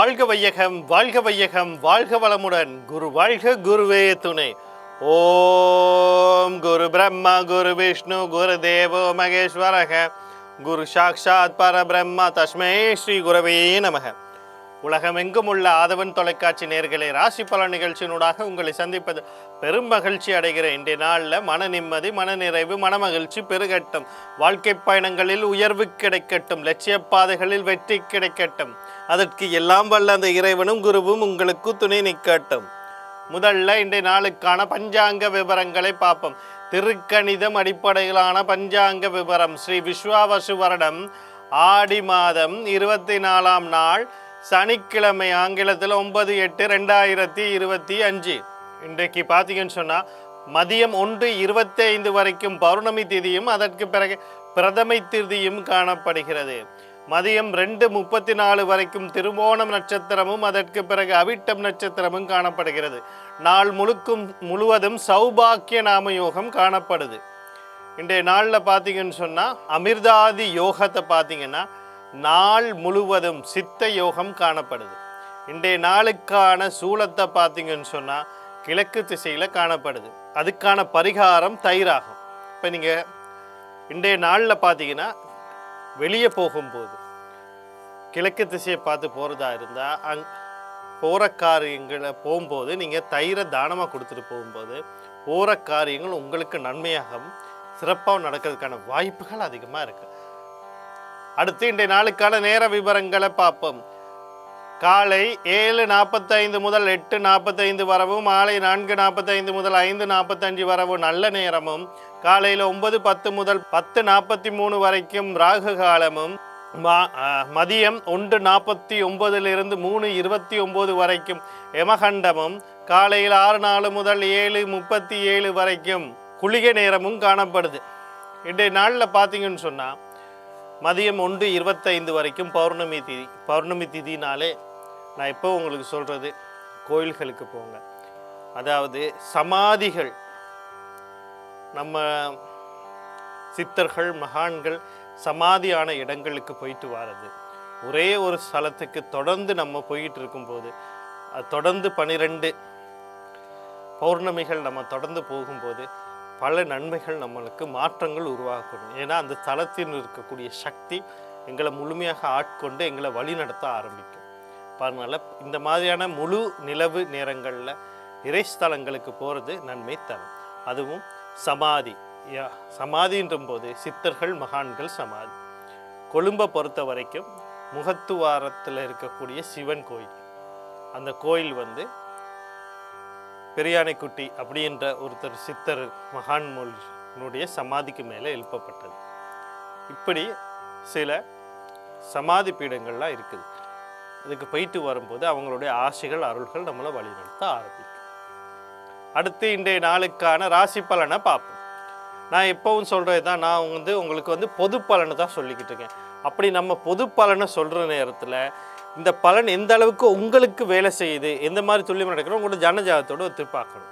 வாழ்க வையகம் வாழ்க வையகம் வாழ்க வளமுடன். குரு வாழ்க குருவே துணை. ஓம் குரு பிரம்மா குரு விஷ்ணு குரு தேவோ மகேஸ்வரக. குரு சாக்ஷாத் பரபிரம்மா தஸ்மே ஸ்ரீ குரவே நமக. உலகமெங்கும் உள்ள ஆதவன் தொலைக்காட்சி நேர்களை ராசி பலன் நிகழ்ச்சியினூடாக உங்களை சந்திப்பது பெரும் மகிழ்ச்சி அடைகிற இன்றைய நாளில் மன நிம்மதி மனநிறைவு மனமகிழ்ச்சி பெருகட்டும். வாழ்க்கை பயணங்களில் உயர்வு கிடைக்கட்டும். லட்சிய பாதைகளில் வெற்றி கிடைக்கட்டும். அதற்கு எல்லாம் வல்ல அந்த இறைவனும் குருவும் உங்களுக்கு துணை நிற்கட்டும். முதல்ல இன்றைய நாளுக்கான பஞ்சாங்க விவரங்களை பார்ப்போம். திருக்கணிதம் அடிப்படையிலான பஞ்சாங்க விவரம். ஸ்ரீ விஸ்வாவசு வருடம் ஆடி மாதம் இருபத்தி நாலாம் நாள் சனிக்கிழமை ஆங்கிலத்தில் ஒன்பது எட்டு ரெண்டாயிரத்தி இருபத்தி அஞ்சு. இன்றைக்கு பார்த்தீங்கன்னு சொன்னால் மதியம் ஒன்று இருபத்தி ஐந்து வரைக்கும் பௌர்ணமி திதியும் அதற்கு பிறகு பிரதமை திதியும் காணப்படுகிறது. மதியம் ரெண்டு முப்பத்தி நாலு வரைக்கும் திருவோணம் நட்சத்திரமும் அதற்கு பிறகு அவிட்டம் நட்சத்திரமும் காணப்படுகிறது. நாள் முழுக்கும் முழுவதும் சௌபாக்கிய நாம யோகம் காணப்படுது. இன்றைய நாளில் பார்த்தீங்கன்னு சொன்னால் அமிர்தாதி யோகத்தை பார்த்தீங்கன்னா நாள் முழுவதும் சித்த யோகம் காணப்படுது. இன்றைய நாளுக்கான சூலத்தை பார்த்தீங்கன்னு சொன்னால் கிழக்கு திசையில் காணப்படுது. அதுக்கான பரிகாரம் தயிராகும். இப்போ நீங்கள் இன்றைய நாளில் பார்த்தீங்கன்னா வெளியே போகும்போது கிழக்கு திசையை பார்த்து போகிறதா இருந்தால் அங் போகிற காரியங்களை போகும்போது நீங்கள் தயிரை தானமாக கொடுத்துட்டு போகும்போது போகிற காரியங்கள் உங்களுக்கு நன்மையாகவும் சிறப்பாக நடக்கிறதுக்கான வாய்ப்புகள் அதிகமாக இருக்குது அடுத்து இன்றைய நாளுக்கான நேர விவரங்களை பார்ப்போம். காலை ஏழு நாற்பத்தைந்து முதல் எட்டு நாற்பத்தைந்து வரவும் மாலை நான்கு நாற்பத்தைந்து முதல் ஐந்து நாற்பத்தஞ்சு வரவும் நல்ல நேரமும் காலையில் ஒன்பது பத்து முதல் பத்து நாற்பத்தி மூணு வரைக்கும் ராகு காலமும் மா- மதியம் ஒன்று நாற்பத்தி ஒன்பதிலிருந்து மூணு இருபத்தி ஒம்பது வரைக்கும் எமகண்டமும் காலையில் ஆறு நாலு முதல் ஏழு முப்பத்தி ஏழு வரைக்கும் குளிகை நேரமும் காணப்படுது. இன்றைய நாளில் பார்த்தீங்கன்னு சொன்னால் மதியம் ஒன்று இருபத்தைந்து வரைக்கும் பௌர்ணமி திதி பௌர்ணமி திதினாலே நான் இப்போ உங்களுக்கு சொல்கிறது கோயில்களுக்கு போங்க. அதாவது சமாதிகள். நம்ம சித்தர்கள் மகான்கள் சமாதியான இடங்களுக்கு போயிட்டு வாரது. ஒரே ஒரு ஸ்தலத்துக்கு தொடர்ந்து நம்ம போயிட்டு இருக்கும்போது அது தொடர்ந்து பனிரெண்டு பௌர்ணமிகள் நம்ம தொடர்ந்து போகும்போது பல நன்மைகள் நம்மளுக்கு மாற்றங்கள் உருவாக்கணும் ஏன்னா அந்த தளத்தில் இருக்கக்கூடிய சக்தி எங்களை முழுமையாக ஆட்கொண்டு எங்களை வழிநடத்த ஆரம்பிக்கும். அதனால் இந்த மாதிரியான முழு நிலவு நேரங்களில் இறைஸ்தலங்களுக்கு போகிறது நன்மை தரும். அதுவும் சமாதி. யா போது சித்தர்கள் மகான்கள் சமாதி. கொழும்பை பொறுத்த வரைக்கும் முகத்துவாரத்தில் இருக்கக்கூடிய சிவன் கோயில். அந்த கோயில் வந்து பெரியானைக்குட்டி அப்படின்ற ஒருத்தர் சித்தர் மகான்மொழியினுடைய சமாதிக்கு மேலே எழுப்பப்பட்டது. இப்படி சில சமாதி பீடங்கள்லாம் இருக்குது. இதுக்கு போயிட்டு வரும்போது அவங்களுடைய ஆசைகள் அருள்கள் நம்மளை வழிநடத்த ஆரம்பிக்கும். அடுத்து இன்றைய நாளுக்கான ராசி பலனை பார்ப்போம். நான் எப்பவும் சொல்கிறது தான் நான் வந்து உங்களுக்கு வந்து பொது பலனை தான் சொல்லிக்கிட்டு இருக்கேன். அப்படி நம்ம பொது பலனை சொல்கிற நேரத்தில் இந்த பலன் எந்த அளவுக்கு உங்களுக்கு வேலை செய்யுது எந்த மாதிரி துல்லியம் நடக்கிறோம் உங்களோட ஜனஜாதத்தோடு ஒத்து பார்க்கணும்.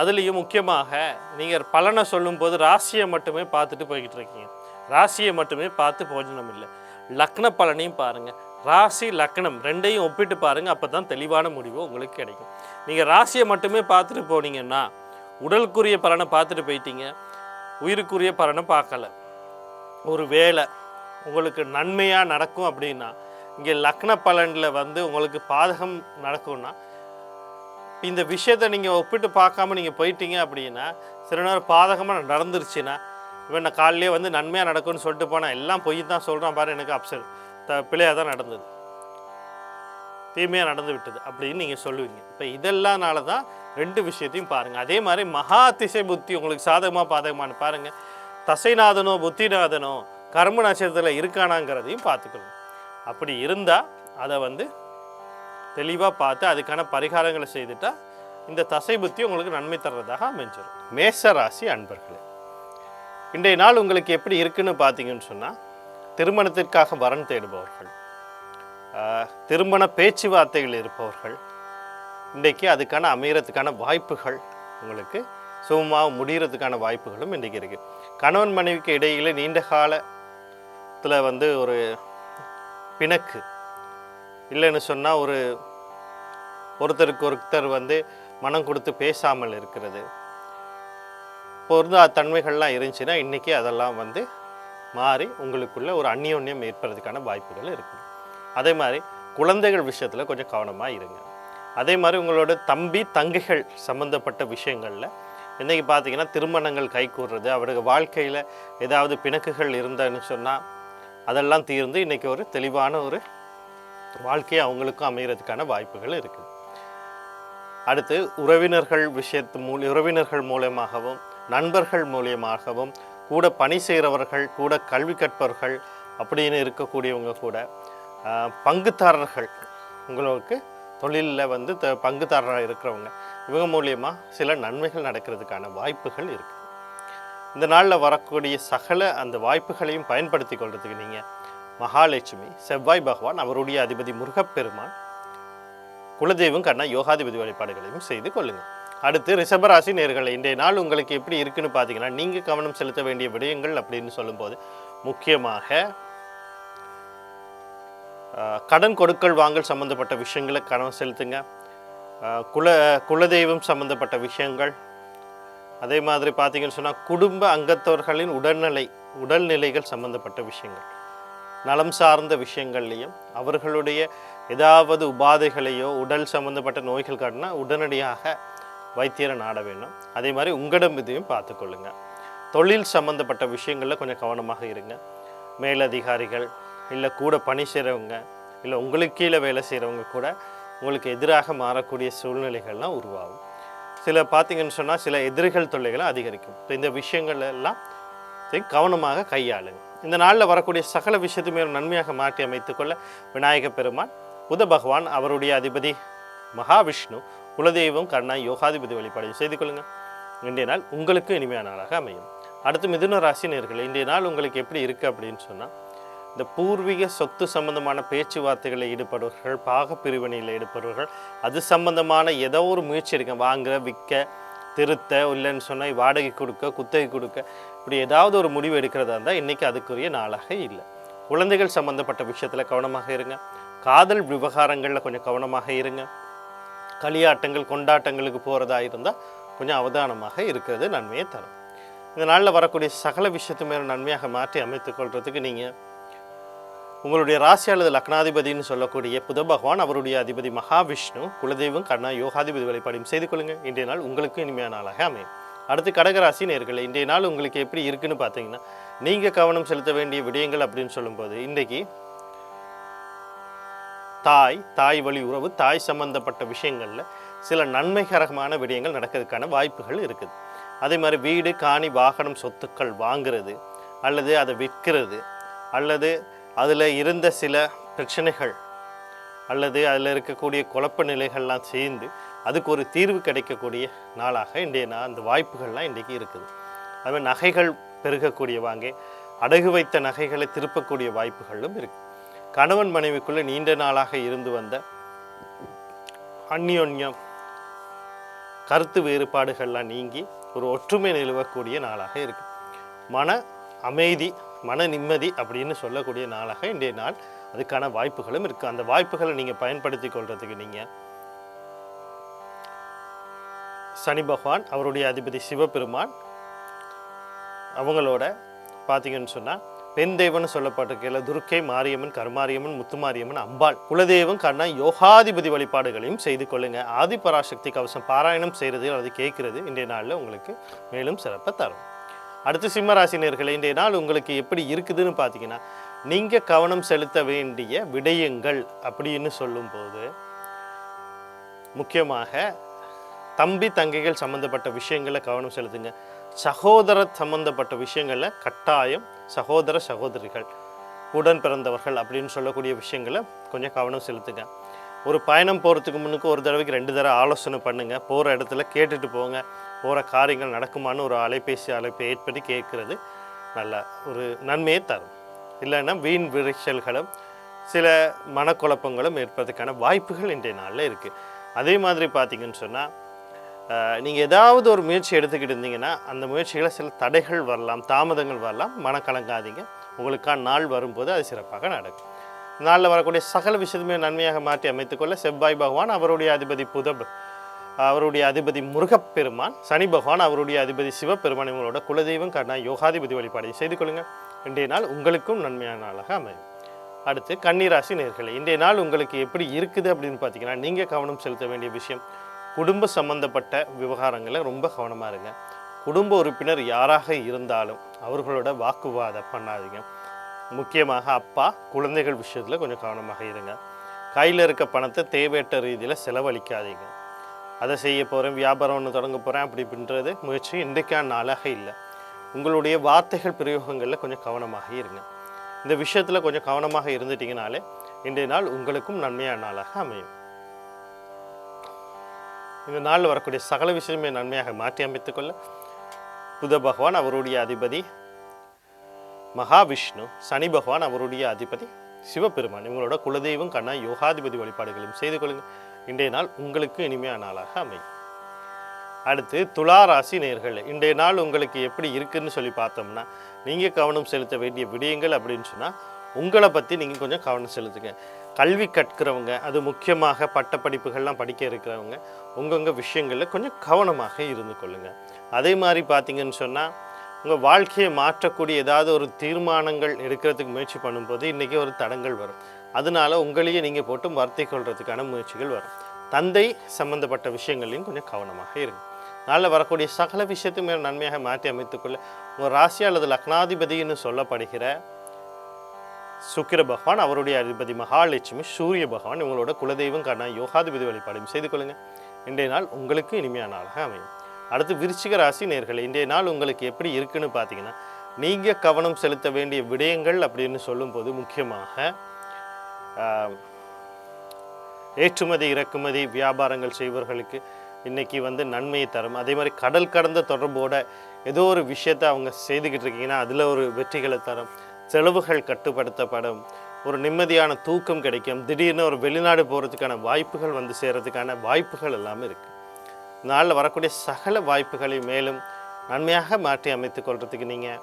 அதுலேயும் முக்கியமாக நீங்கள் பலனை சொல்லும்போது ராசியை மட்டுமே பார்த்துட்டு போய்கிட்டு இருக்கீங்க. ராசியை மட்டுமே பார்த்து போஜனம் இல்லை. லக்ன பலனையும் பாருங்கள் ராசி லக்னம் ரெண்டையும் ஒப்பிட்டு பாருங்கள் அப்போ தான் தெளிவான முடிவு உங்களுக்கு கிடைக்கும். நீங்கள் ராசியை மட்டுமே பார்த்துட்டு போனீங்கன்னா உடலுக்குரிய பலனை பார்த்துட்டு போயிட்டீங்க. உயிருக்குரிய பலனை பார்க்கல. ஒரு வேலை உங்களுக்கு நன்மையாக நடக்கும் அப்படின்னா இங்கே லக்ன பலனில் வந்து உங்களுக்கு பாதகம் நடக்கும்னா இந்த விஷயத்தை நீங்கள் ஒப்பிட்டு பார்க்காம நீங்கள் போயிட்டீங்க அப்படின்னா சில நேரம் பாதகமாக நடந்துருச்சுன்னா இவன் நான் காலையிலே வந்து நன்மையாக நடக்கும்னு சொல்லிட்டு போனால் எல்லாம் பொய் தான் சொல்கிறான் பாரு எனக்கு அப்செட் த பிழையாக தான் நடந்தது. தீமையாக நடந்து விட்டது அப்படின்னு நீங்கள் சொல்லுவீங்க. இப்போ இதெல்லாம்னால தான் ரெண்டு விஷயத்தையும் பாருங்கள் அதே மாதிரி மகா திசை புத்தி உங்களுக்கு சாதகமாக பாதகமானு பாருங்கள் தசைநாதனோ புத்திநாதனோ கர்ம நட்சத்திரத்தில் இருக்கானாங்கிறதையும் பார்த்துக்கணும். அப்படி இருந்தால் அதை வந்து தெளிவாக பார்த்து அதுக்கான பரிகாரங்களை செய்துட்டா இந்த தசை புத்தி உங்களுக்கு நன்மை தர்றதாக அமைஞ்சிடும் மேச ராசி அன்பர்களே இன்றைய நாள் உங்களுக்கு எப்படி இருக்குன்னு பார்த்தீங்கன்னு சொன்னால் திருமணத்திற்காக வரன் தேடுபவர்கள். திருமண பேச்சுவார்த்தைகள் இருப்பவர்கள். இன்றைக்கு அதுக்கான அமையறதுக்கான வாய்ப்புகள் உங்களுக்கு சுகமாக முடிகிறதுக்கான வாய்ப்புகளும் இன்றைக்கி இருக்குது கணவன் மனைவிக்கு இடையில நீண்ட காலத்தில் வந்து ஒரு பிணக்கு. இல்லைன்னு சொன்னால் ஒரு ஒருத்தருக்கு ஒருத்தர் வந்து மனம் கொடுத்து பேசாமல் இருக்கிறது. பொருந்தா தன்மைகள்லாம் இருந்துச்சுன்னா இன்றைக்கி அதெல்லாம் வந்து மாறி உங்களுக்குள்ளே ஒரு அந்யோன்யம் ஏற்படுறதுக்கான வாய்ப்புகள் இருக்குது அதே மாதிரி குழந்தைகள் விஷயத்தில் கொஞ்சம் கவனமாக இருங்க. அதே மாதிரி உங்களோட தம்பி தங்கைகள் சம்மந்தப்பட்ட விஷயங்களில் இன்றைக்கி பார்த்தீங்கன்னா திருமணங்கள் கைகூடுறது அவருக்கு வாழ்க்கையில் ஏதாவது பிணக்குகள் இருந்ததுன்னு சொன்னால் அதெல்லாம் தீர்ந்து இன்றைக்கி ஒரு தெளிவான ஒரு வாழ்க்கையை அவங்களுக்கும் அமைகிறதுக்கான வாய்ப்புகள் இருக்குது அடுத்து உறவினர்கள் விஷயத்து மூல உறவினர்கள் மூலயமாகவும் நண்பர்கள் மூலியமாகவும் கூட பணி செய்கிறவர்கள் கூட கல்வி கற்பவர்கள் அப்படின்னு இருக்கக்கூடியவங்க கூட ஆஹ், பங்குதாரர்கள். உங்களுக்கு தொழிலில் வந்து த பங்குதாரராக இருக்கிறவங்க. இவங்க மூலியமாக சில நன்மைகள் நடக்கிறதுக்கான வாய்ப்புகள் இருக்குது இந்த நாளில் வரக்கூடிய சகல அந்த வாய்ப்புகளையும் பயன்படுத்தி கொள்றதுக்கு நீங்கள் மகாலட்சுமி செவ்வாய் பகவான் அவருடைய அதிபதி முருகப்பெருமான் குலதெய்வம் கண்ணா யோகாதிபதி வழிபாடுகளையும் செய்து கொள்ளுங்கள் அடுத்து ரிஷபராசி நேர்களை இன்றைய நாள் உங்களுக்கு எப்படி இருக்குன்னு பார்த்தீங்கன்னா நீங்கள் கவனம் செலுத்த வேண்டிய விடயங்கள் அப்படின்னு சொல்லும்போது முக்கியமாக கடன் கொடுக்கல் வாங்கல் சம்மந்தப்பட்ட விஷயங்களை கவனம் செலுத்துங்க. குல குலதெய்வம் சம்மந்தப்பட்ட விஷயங்கள். அதே மாதிரி பார்த்தீங்கன்னு சொன்னால் குடும்ப அங்கத்தவர்களின் உடல்நிலை உடல்நிலைகள் சம்மந்தப்பட்ட விஷயங்கள். நலம் சார்ந்த விஷயங்கள்லையும் அவர்களுடைய ஏதாவது உபாதைகளையோ உடல் சம்மந்தப்பட்ட நோய்கள் காட்டினா உடனடியாக வைத்தியரை நாட வேண்டும். அதே மாதிரி உங்களிடம் இதையும் பார்த்துக்கொள்ளுங்க தொழில் சம்மந்தப்பட்ட விஷயங்களில் கொஞ்சம் கவனமாக இருங்க. மேலதிகாரிகள் இல்லை கூட பணி செய்கிறவங்க இல்லை உங்களுக்கு கீழே வேலை செய்கிறவங்க கூட உங்களுக்கு எதிராக மாறக்கூடிய சூழ்நிலைகள்லாம் உருவாகும். சில பார்த்தீங்கன்னு சொன்னால் சில எதிரிகள் தொல்லைகளும் அதிகரிக்கும். இப்போ இந்த விஷயங்கள் எல்லாம் கவனமாக கையாளுங்க. இந்த நாளில் வரக்கூடிய சகல விஷயத்துமே ஒரு நன்மையாக மாற்றி அமைத்துக்கொள்ள விநாயக பெருமான் புத பகவான் அவருடைய அதிபதி மகாவிஷ்ணு குலதெய்வம் கண்ணாய் யோகாதிபதி வழிபாடு செய்து கொள்ளுங்கள் இன்றைய நாள் உங்களுக்கு இனிமையான நாளாக அமையும். அடுத்து மிதுன ராசி இன்றைய நாள் உங்களுக்கு எப்படி இருக்குது அப்படின்னு சொன்னால் இந்த பூர்வீக சொத்து சம்பந்தமான பேச்சுவார்த்தைகளில் ஈடுபடுவர்கள் பாக பிரிவினையில் ஈடுபடுவர்கள் அது சம்பந்தமான ஏதோ ஒரு முயற்சி எடுக்க வாங்க விற்க திருத்த இல்லைன்னு சொன்னால் வாடகை கொடுக்க குத்தகை கொடுக்க இப்படி ஏதாவது ஒரு முடிவு எடுக்கிறதா இருந்தால் இன்றைக்கி அதுக்குரிய நாளாக இல்லை. குழந்தைகள் சம்பந்தப்பட்ட விஷயத்தில் கவனமாக இருங்க. காதல் விவகாரங்களில் கொஞ்சம் கவனமாக இருங்க. களியாட்டங்கள் கொண்டாட்டங்களுக்கு போகிறதா இருந்தால் கொஞ்சம் அவதானமாக இருக்கிறது நன்மையை தரும். இந்த நாளில் வரக்கூடிய சகல விஷயத்து மேலே நன்மையாக மாற்றி அமைத்துக் கொள்றதுக்கு நீங்கள் உங்களுடைய ராசி அல்லது லக்னாதிபதினு சொல்லக்கூடிய புத பகவான் அவருடைய அதிபதி மகாவிஷ்ணு குலதெய்வம் கண்ணா யோகாதிபதி வழிபாடையும் செய்து கொள்ளுங்கள் இன்றைய நாள் உங்களுக்கு இனிமையான நாளாக அமையும். அடுத்து கடகராசி நேர்களை இன்றைய நாள் உங்களுக்கு எப்படி இருக்குன்னு பார்த்தீங்கன்னா நீங்கள் கவனம் செலுத்த வேண்டிய விடயங்கள் அப்படின்னு சொல்லும்போது இன்றைக்கி தாய் தாய் வழி உறவு தாய் சம்பந்தப்பட்ட விஷயங்களில் சில நன்மைகரமான விடயங்கள் நடக்கிறதுக்கான வாய்ப்புகள் இருக்குது. அதே மாதிரி வீடு காணி வாகனம் சொத்துக்கள் வாங்குறது அல்லது அதை விற்கிறது அல்லது அதில் இருந்த சில பிரச்சனைகள் அல்லது அதில் இருக்கக்கூடிய குழப்ப நிலைகள்லாம் சேர்ந்து அதுக்கு ஒரு தீர்வு கிடைக்கக்கூடிய நாளாக இன்றைய நான் அந்த வாய்ப்புகள்லாம் இன்றைக்கி இருக்குது. அதுமாதிரி நகைகள் பெருகக்கூடிய வாங்க அடகு வைத்த நகைகளை திருப்பக்கூடிய வாய்ப்புகளும் இருக்குது கணவன் மனைவிக்குள்ளே நீண்ட நாளாக இருந்து வந்த அந்யோன்யம் கருத்து வேறுபாடுகள்லாம் நீங்கி ஒரு ஒற்றுமை நிலவக்கூடிய நாளாக இருக்கு. மன அமைதி மன நிம்மதி அப்படின்னு சொல்லக்கூடிய நாளாக இன்றைய நாள் அதுக்கான வாய்ப்புகளும் இருக்குது அந்த வாய்ப்புகளை நீங்கள் பயன்படுத்தி கொள்றதுக்கு நீங்கள் சனி பகவான் அவருடைய அதிபதி சிவபெருமான் அவங்களோட பார்த்தீங்கன்னு சொன்னால் பெண் தெய்வம்னு சொல்லப்பட்டிருக்கையில் துர்க்கை மாரியம்மன் கருமாரியம்மன் முத்துமாரியம்மன் அம்பாள் குலதெய்வம் கண்ணா யோகாதிபதி வழிபாடுகளையும் செய்து கொள்ளுங்க. ஆதிபராசக்தி கவசம் பாராயணம் செய்கிறது அல்லது கேட்கிறது இன்றைய நாளில் உங்களுக்கு மேலும் சிறப்பை தரும். அடுத்து சிம்மராசினியர்களே இன்றைய நாள் உங்களுக்கு எப்படி இருக்குதுன்னு பார்த்தீங்கன்னா நீங்கள் கவனம் செலுத்த வேண்டிய விடயங்கள் அப்படின்னு சொல்லும்போது முக்கியமாக தம்பி தங்கைகள் சம்மந்தப்பட்ட விஷயங்களை கவனம் செலுத்துங்க. சகோதர சம்மந்தப்பட்ட விஷயங்களில் கட்டாயம் சகோதர சகோதரிகள் உடன் பிறந்தவர்கள் அப்படின்னு சொல்லக்கூடிய விஷயங்களை கொஞ்சம் கவனம் செலுத்துங்க. ஒரு பயணம் போகிறதுக்கு முன்னுக்கு ஒரு தடவைக்கு ரெண்டு தடவை ஆலோசனை பண்ணுங்கள் போகிற இடத்துல கேட்டுட்டு போங்க. போகிற காரியங்கள் நடக்குமான்னு ஒரு அலைபேசி அழைப்பை ஏற்படி கேட்குறது நல்ல ஒரு நன்மையை தரும். இல்லைன்னா வீண் விரைச்சல்களும் சில மனக்குழப்பங்களும் ஏற்படுறதுக்கான வாய்ப்புகள் இன்றைய நாளில் இருக்குது அதே மாதிரி பார்த்தீங்கன்னு சொன்னால் நீங்கள் ஏதாவது ஒரு முயற்சி எடுத்துக்கிட்டு இருந்தீங்கன்னா அந்த முயற்சிகளை சில தடைகள் வரலாம் தாமதங்கள் வரலாம். மனக்கலங்காதீங்க. உங்களுக்கான நாள் வரும்போது அது சிறப்பாக நடக்கும். நாளில் வரக்கூடிய சகல விஷயத்துமே நன்மையாக மாற்றி அமைத்துக்கொள்ள செவ்வாய் பகவான் அவருடைய அதிபதி புதப் அவருடைய அதிபதி முருகப்பெருமான் சனி பகவான் அவருடைய அதிபதி சிவபெருமான் இவங்களோட குலதெய்வம் கண்ணா யோகாதிபதி வழிபாடு செய்து கொள்ளுங்கள். இன்றைய நாள் உங்களுக்கும் நன்மையான நாளாக அமையும். அடுத்து கன்னிராசி நேர்களை இன்றைய நாள் உங்களுக்கு எப்படி இருக்குது அப்படின்னு பார்த்தீங்கன்னா நீங்கள் கவனம் செலுத்த வேண்டிய விஷயம் குடும்ப சம்பந்தப்பட்ட விவகாரங்களில் ரொம்ப கவனமாக இருங்க. குடும்ப உறுப்பினர் யாராக இருந்தாலும் அவர்களோட வாக்குவாதம் பண்ணாதீங்க. முக்கியமாக அப்பா குழந்தைகள் விஷயத்தில் கொஞ்சம் கவனமாக இருங்க. கையில் இருக்க பணத்தை தேவையற்ற ரீதியில் செலவழிக்காதீங்க. அதை செய்ய போகிறேன் வியாபாரம் ஒன்று தொடங்க போகிறேன் அப்படி அப்படின்றது முயற்சி இன்றைக்கான நாளாக இல்லை. உங்களுடைய வார்த்தைகள் பிரயோகங்களில் கொஞ்சம் கவனமாக இருங்க. இந்த விஷயத்தில் கொஞ்சம் கவனமாக இருந்துட்டிங்கனாலே இன்றைய நாள் உங்களுக்கும் நன்மையான நாளாக அமையும். இந்த நாளில் வரக்கூடிய சகல விஷயமே நன்மையாக மாற்றி அமைத்துக்கொள்ள புத பகவான் அவருடைய அதிபதி மகாவிஷ்ணு சனி பகவான் அவருடைய அதிபதி சிவபெருமான் இவங்களோட குலதெய்வம் கண்ணா யோகாதிபதி வழிபாடுகளையும் செய்து கொள்ளுங்கள். இன்றைய நாள் உங்களுக்கு இனிமையான நாளாக அமையும். அடுத்து துலா ராசி நேர்கள் இன்றைய நாள் உங்களுக்கு எப்படி இருக்குன்னு சொல்லி பார்த்தோம்னா நீங்கள் கவனம் செலுத்த வேண்டிய விடயங்கள் அப்படின்னு சொன்னால் உங்களை பற்றி நீங்கள் கொஞ்சம் கவனம் செலுத்துங்க. கல்வி கற்கிறவங்க அது முக்கியமாக பட்ட படிப்புகள்லாம் படிக்க இருக்கிறவங்க உங்கவுங்க விஷயங்களில் கொஞ்சம் கவனமாக இருந்து கொள்ளுங்கள் அதே மாதிரி பார்த்தீங்கன்னு சொன்னால் உங்கள் வாழ்க்கையை மாற்றக்கூடிய ஏதாவது ஒரு தீர்மானங்கள் எடுக்கிறதுக்கு முயற்சி பண்ணும்போது இன்றைக்கி ஒரு தடங்கள் வரும். அதனால உங்களையே நீங்கள் போட்டு வார்த்தை கொள்றதுக்கான முயற்சிகள் வரும். தந்தை சம்பந்தப்பட்ட விஷயங்களையும் கொஞ்சம் கவனமாக இருங்க. நாளில் வரக்கூடிய சகல விஷயத்தையும் நன்மையாக மாற்றி அமைத்துக்கொள்ள உங்கள் ராசி அல்லது லக்னாதிபதினு சொல்லப்படுகிற சுக்கிர பகவான் அவருடைய அதிபதி மகாலட்சுமி சூரிய பகவான் இவங்களோட குலதெய்வம் காரண யோகாதிபதி வழிபாடையும் செய்து கொள்ளுங்கள் இன்றைய நாள் உங்களுக்கு இனிமையான நாளாக அமையும். அடுத்து விருச்சிக ராசி நேர்களை இன்றைய நாள் உங்களுக்கு எப்படி இருக்குன்னு பார்த்தீங்கன்னா நீங்கள் கவனம் செலுத்த வேண்டிய விடயங்கள் அப்படின்னு சொல்லும்போது முக்கியமாக ஆஹ், ஏற்றுமதி இறக்குமதி வியாபாரங்கள் செய்பவர்களுக்கு இன்னைக்கு வந்து நன்மையை தரும். அதே மாதிரி கடல் கடந்த தொடர்போட ஏதோ ஒரு விஷயத்தை அவங்க செய்துக்கிட்டு இருக்கீங்கன்னா அதில் ஒரு வெற்றிகளை தரும். செலவுகள் கட்டுப்படுத்தப்படும் ஒரு நிம்மதியான தூக்கம் கிடைக்கும் திடீர்னு ஒரு வெளிநாடு போகிறதுக்கான வாய்ப்புகள் வந்து சேர்றதுக்கான வாய்ப்புகள் எல்லாமே இருக்குது நாளில் வரக்கூடிய சகல வாய்ப்புகளை மேலும் நன்மையாக மாற்றி அமைத்துக் கொள்றதுக்கு நீங்கள்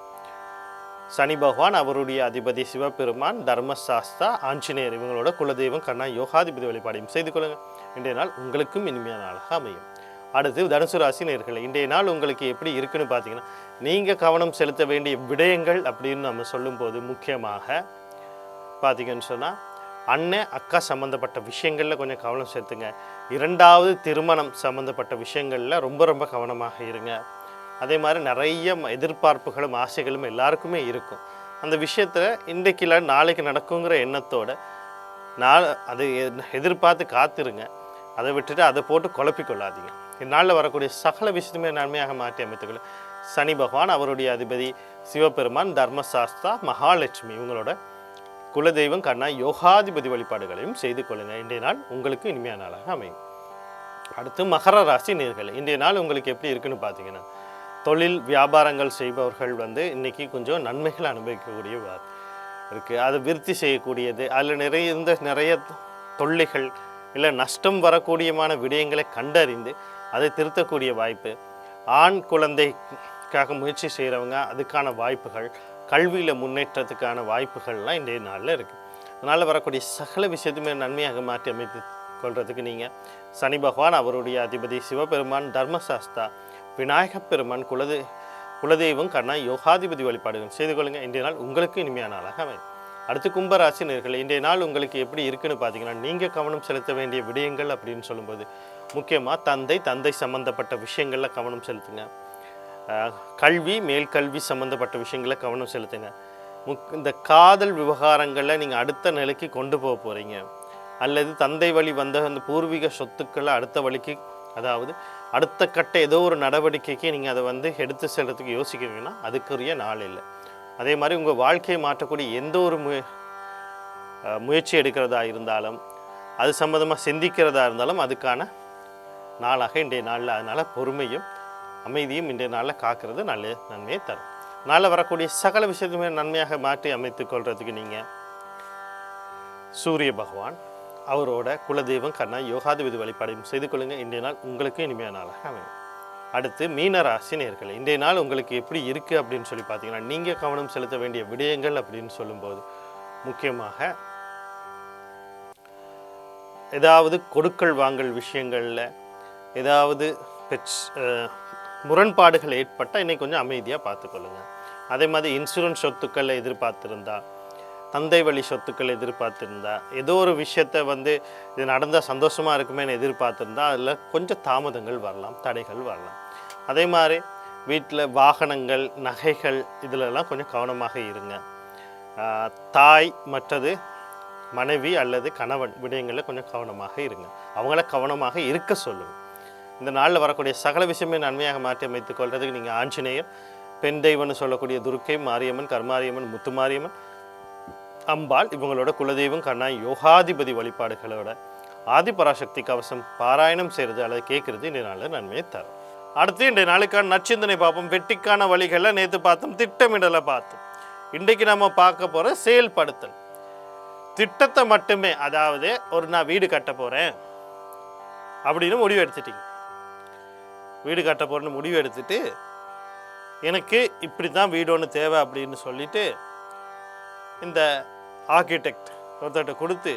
சனி பகவான் அவருடைய அதிபதி சிவபெருமான் தர்மசாஸ்தா ஆஞ்சநேயர் இவங்களோட குலதெய்வம் கண்ணா யோகாதிபதி வழிபாடையும் செய்து கொள்ளுங்கள் இன்றைய நாள் உங்களுக்கும் இனிமையான நாளாக அமையும். அடுத்து தனுசு ராசி நேர்களை இன்றைய நாள் உங்களுக்கு எப்படி இருக்குன்னு பார்த்தீங்கன்னா நீங்கள் கவனம் செலுத்த வேண்டிய விடயங்கள் அப்படின்னு நம்ம சொல்லும்போது முக்கியமாக பார்த்திங்கன்னு சொன்னால் அண்ணன் அக்கா சம்மந்தப்பட்ட விஷயங்களில் கொஞ்சம் கவனம் செலுத்துங்க. இரண்டாவது திருமணம் சம்மந்தப்பட்ட விஷயங்களில் ரொம்ப ரொம்ப கவனமாக இருங்க. அதே மாதிரி நிறைய எதிர்பார்ப்புகளும் ஆசைகளும் எல்லாருக்குமே இருக்கும். அந்த விஷயத்தில் இன்றைக்கு இல்லை நாளைக்கு நடக்குங்கிற எண்ணத்தோடு நாள் அதை எதிர்பார்த்து காத்துருங்க. அதை விட்டுட்டு அதை போட்டு குழப்பிக்கொள்ளாதீங்க இந்நாளில் வரக்கூடிய சகல விஷயத்துமே நன்மையாக மாற்றி அமைத்துக்கொள்ள சனி பகவான் அவருடைய அதிபதி சிவபெருமான் தர்மசாஸ்தா மகாலட்சுமி இவங்களோட குலதெய்வம் கண்ணா யோகாதிபதி வழிபாடுகளையும் செய்து கொள்ளுங்கள் இன்றைய நாள் உங்களுக்கு இனிமையான நாளாக அமையும். அடுத்து மகர ராசி நேர்கள். இன்றைய நாள் உங்களுக்கு எப்படி இருக்குன்னு பார்த்தீங்கன்னா தொழில் வியாபாரங்கள் செய்பவர்கள் வந்து இன்னைக்கு கொஞ்சம் நன்மைகள் அனுபவிக்கக்கூடிய இருக்குது இருக்கு. அதை விருத்தி செய்யக்கூடியது. அதில் நிறைய இருந்த நிறைய தொல்லைகள் இல்லை நஷ்டம் வரக்கூடியமான விடயங்களை கண்டறிந்து அதை திருத்தக்கூடிய வாய்ப்பு. ஆண் குழந்தை குழந்தைக்காக முயற்சி செய்கிறவங்க அதுக்கான வாய்ப்புகள் கல்வியில் முன்னேற்றத்துக்கான வாய்ப்புகள்லாம் இன்றைய நாளில் இருக்குது அதனால் வரக்கூடிய சகல விஷயத்துமே நன்மையாக மாற்றி அமைத்து கொள்றதுக்கு நீங்கள் சனி பகவான் அவருடைய அதிபதி சிவபெருமான் தர்மசாஸ்தா விநாயகப் பெருமான் குலதெ குலதெய்வம் கண்ணா யோகாதிபதி வழிபாடுகள் செய்து கொள்ளுங்கள் இன்றைய நாள் உங்களுக்கு இனிமையான நாளாக அமையும். அடுத்து கும்பராசி நேர்களே இன்றைய நாள் உங்களுக்கு எப்படி இருக்குன்னு பார்த்தீங்கன்னா நீங்கள் கவனம் செலுத்த வேண்டிய விடயங்கள் அப்படின்னு சொல்லும்போது முக்கியமாக தந்தை தந்தை சம்பந்தப்பட்ட விஷயங்களில் கவனம் செலுத்துங்க. கல்வி மேல்கல்வி சம்மந்தப்பட்ட விஷயங்களை கவனம் செலுத்துங்க. முக் இந்த காதல் விவகாரங்களை நீங்கள் அடுத்த நிலைக்கு கொண்டு போக போகிறீங்க அல்லது தந்தை வழி வந்த அந்த பூர்வீக சொத்துக்களை அடுத்த வழிக்கு அதாவது அடுத்த கட்ட ஏதோ ஒரு நடவடிக்கைக்கு நீங்கள் அதை வந்து எடுத்து செல்கிறதுக்கு யோசிக்கிறீங்கன்னா அதுக்குரிய நாள் இல்லை. அதே மாதிரி உங்கள் வாழ்க்கையை மாற்றக்கூடிய எந்த ஒரு முய முயற்சி எடுக்கிறதா இருந்தாலும் அது சம்மந்தமாக சிந்திக்கிறதா இருந்தாலும் அதுக்கான நாளாக இன்றைய நாளில் அதனால் பொறுமையும் அமைதியும் இன்றைய நாளில் காக்கிறது நல்ல நன்மையை தரும். நாளில் வரக்கூடிய சகல விஷயத்துமே நன்மையாக மாற்றி அமைத்துக் கொள்றதுக்கு நீங்கள் சூரிய பகவான் அவரோட குலதெய்வம் கண்ணா யோகாதிபதி வழிபாடையும் செய்து கொள்ளுங்கள் இன்றைய நாள் உங்களுக்கு இனிமையான நாளாக அமையும். அடுத்து மீனராசி இன்றைய நாள் உங்களுக்கு எப்படி இருக்குது அப்படின்னு சொல்லி பார்த்தீங்கன்னா நீங்கள் கவனம் செலுத்த வேண்டிய விடயங்கள் அப்படின்னு சொல்லும்போது முக்கியமாக ஏதாவது கொடுக்கல் வாங்கல் விஷயங்களில் ஏதாவது பெட்ஸ் முரண்பாடுகள் ஏற்பட்டால் இன்னைக்கு கொஞ்சம் அமைதியாக பார்த்துக்கொள்ளுங்க. அதே மாதிரி இன்சூரன்ஸ் சொத்துக்களை எதிர்பார்த்துருந்தா தந்தை வழி சொத்துக்களை எதிர்பார்த்துருந்தா ஏதோ ஒரு விஷயத்தை வந்து இது நடந்தால் சந்தோஷமாக இருக்குமேன்னு எதிர்பார்த்துருந்தா அதில் கொஞ்சம் தாமதங்கள் வரலாம் தடைகள் வரலாம். அதே மாதிரி வீட்டில் வாகனங்கள் நகைகள் இதிலெல்லாம் கொஞ்சம் கவனமாக இருங்க. தாய் மற்றது மனைவி அல்லது கணவன் விடயங்களில் கொஞ்சம் கவனமாக இருங்க. அவங்கள கவனமாக இருக்க சொல்லுங்கள் இந்த நாளில் வரக்கூடிய சகல விஷயமே நன்மையாக மாற்றி அமைத்துக் கொள்றதுக்கு நீங்கள் ஆஞ்சநேயர் பெண் தெய்வம்னு சொல்லக்கூடிய துர்க்கை மாரியம்மன் கர்மாரியம்மன் முத்துமாரியம்மன் அம்பாள் இவங்களோட குலதெய்வம் கண்ணா யோகாதிபதி வழிபாடுகளோட ஆதிபராசக்தி கவசம் பாராயணம் செய்கிறது அல்லது கேட்குறது இந்த நாளில் நன்மையை தரும். அடுத்து இன்றைய நாளுக்கான நச்சிந்தனை பார்ப்போம். வெட்டிக்கான வழிகளை நேற்று பார்த்தோம் திட்டமிடலை பார்த்தோம். இன்றைக்கு நம்ம பார்க்க போகிற செயல்படுத்தல். திட்டத்தை மட்டுமே அதாவது ஒரு நான் வீடு கட்ட போகிறேன் அப்படின்னு முடிவு எடுத்துட்டீங்க. வீடு கட்ட போகிறேன்னு முடிவு எடுத்துட்டு எனக்கு இப்படி தான் வீடு ஒன்று தேவை அப்படின்னு சொல்லிட்டு இந்த ஆர்கிடெக்ட் ஒருத்தர்கிட்ட கொடுத்து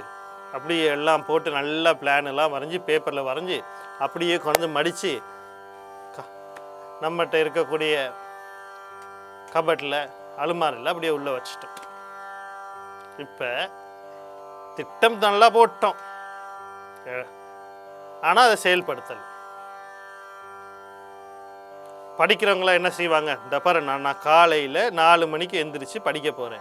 அப்படியே எல்லாம் போட்டு நல்லா பிளான் எல்லாம் வரைஞ்சி பேப்பரில் வரைஞ்சி அப்படியே கொண்டு மடித்து நம்மகிட்ட இருக்கக்கூடிய கபட்டில் அலுமாரில் அப்படியே உள்ளே வச்சிட்டோம். இப்போ திட்டம் நல்லா போட்டோம். ஆனால் அதை செயல்படுத்தலை. படிக்கிறவங்களாம் என்ன செய்வாங்க? இந்த பாரு நான் நான் காலையில் நாலு மணிக்கு எந்திரிச்சு படிக்க போகிறேன்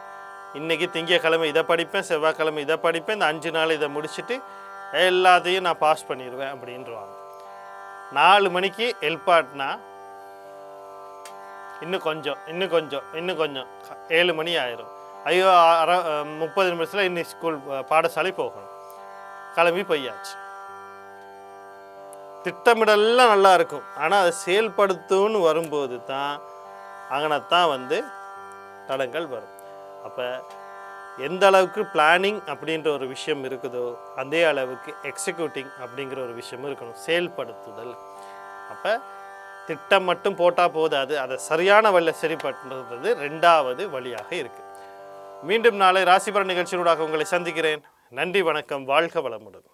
இன்றைக்கி திங்கக்கிழமை இதை படிப்பேன் செவ்வாய்க்கிழமை இதை படிப்பேன் இந்த அஞ்சு நாள் இதை முடிச்சுட்டு எல்லாத்தையும் நான் பாஸ் பண்ணிடுவேன் அப்படின்றவாங்க. நாலு மணிக்கு எழுப்பாட்டினா இன்னும் கொஞ்சம் இன்னும் கொஞ்சம் இன்னும் கொஞ்சம். க- ஏழு மணி ஆயிரும். ஐயோ அரை முப்பது நிமிஷத்தில் இன்னும் ஸ்கூல் பாடசாலை போகணும். கிளம்பி பொய்யாச்சு திட்டமிடல்லாம் நல்லா இருக்கும் ஆனால் அதை செயல்படுத்தும்னு வரும்போது தான் அங்கனத்தான் வந்து தடங்கள் வரும். அப்போ எந்த அளவுக்கு பிளானிங் அப்படின்ற ஒரு விஷயம் இருக்குதோ அதே அளவுக்கு எக்ஸிக்யூட்டிங் அப்படிங்கிற ஒரு விஷயமும் இருக்கணும். செயல்படுத்துதல். அப்போ திட்டம் மட்டும் போட்டால் போதாது அதை சரியான வழியில் சரிப்படுத்துறது ரெண்டாவது வழியாக இருக்குது மீண்டும் நாளை ராசிபலன் நிகழ்ச்சியூடாக உங்களை சந்திக்கிறேன். நன்றி வணக்கம் வாழ்க வளமுடன்.